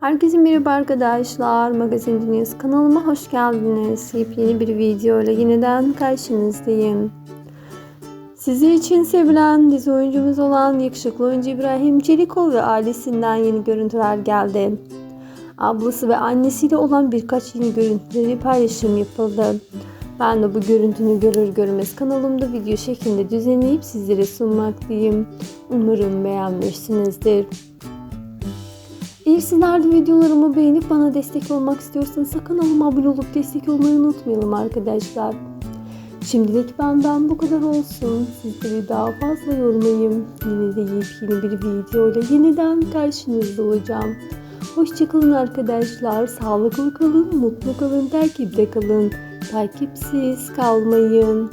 Herkese merhaba arkadaşlar. Magazin Dünyası kanalıma hoş geldiniz. Yepyeni bir video ile yeniden karşınızdayım. Sizler için sevilen dizi oyuncumuz olan yakışıklı oyuncu İbrahim Çelikol ve ailesinden yeni görüntüler geldi. Ablası ve annesiyle olan birkaç yeni görüntüleri paylaşım yapıldı. Ben de bu görüntünü görür görmez kanalımda video şeklinde düzenleyip sizlere sunmaktayım. Umarım beğenmişsinizdir. Eğer sizler de videolarımı beğenip bana destek olmak istiyorsanız kanalıma abone olup destek olmayı unutmayalım arkadaşlar. Şimdilik benden bu kadar olsun. Sizleri daha fazla yormayayım. Yine de yepyeni bir video ile yeniden karşınızda olacağım. Hoşçakalın arkadaşlar. Sağlıklı kalın, mutlu kalın, takipte kalın. Takipsiz kalmayın.